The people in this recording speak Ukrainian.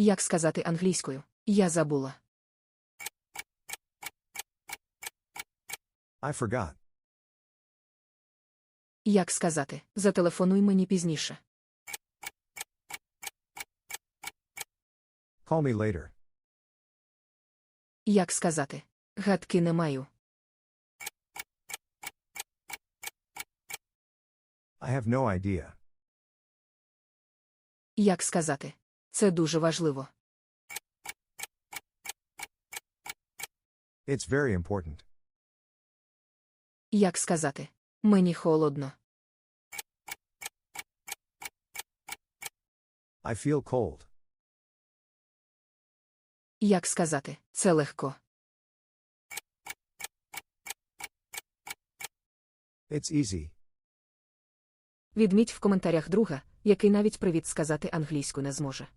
Як сказати англійською? Я забула. I forgot. Як сказати? Зателефонуй мені пізніше. Call me later. Як сказати? Гадки не маю. I have no idea. Як сказати? Це дуже важливо. It's very important. Як сказати? Мені холодно. I feel cold. Як сказати? Це легко. It's easy. Відміть в коментарях друга, який навіть привіт сказати англійську не зможе.